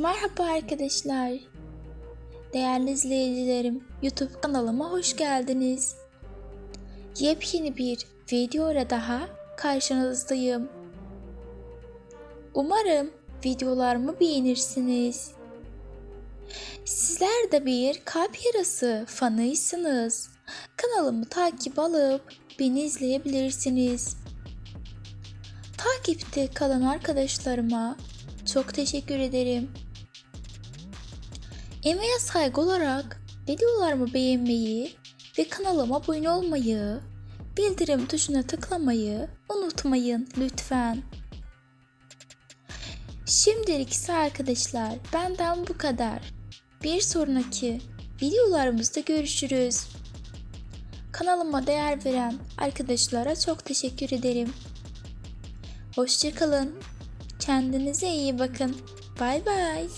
Merhaba arkadaşlar. Değerli izleyicilerim, YouTube kanalıma hoş geldiniz. Yepyeni bir video daha karşınızdayım. Umarım videolarımı beğenirsiniz. Sizler de bir kalp yarası fanıysınız. Kanalımı takip alıp beni izleyebilirsiniz. Takipte kalan arkadaşlarıma çok teşekkür ederim. Emeğe saygı olarak videolarımı beğenmeyi ve kanalıma abone olmayı, bildirim tuşuna tıklamayı unutmayın lütfen. Şimdilik ise arkadaşlar benden bu kadar. Bir sonraki videolarımızda görüşürüz. Kanalıma değer veren arkadaşlara çok teşekkür ederim. Hoşçakalın. Kendinize iyi bakın. Bay bay.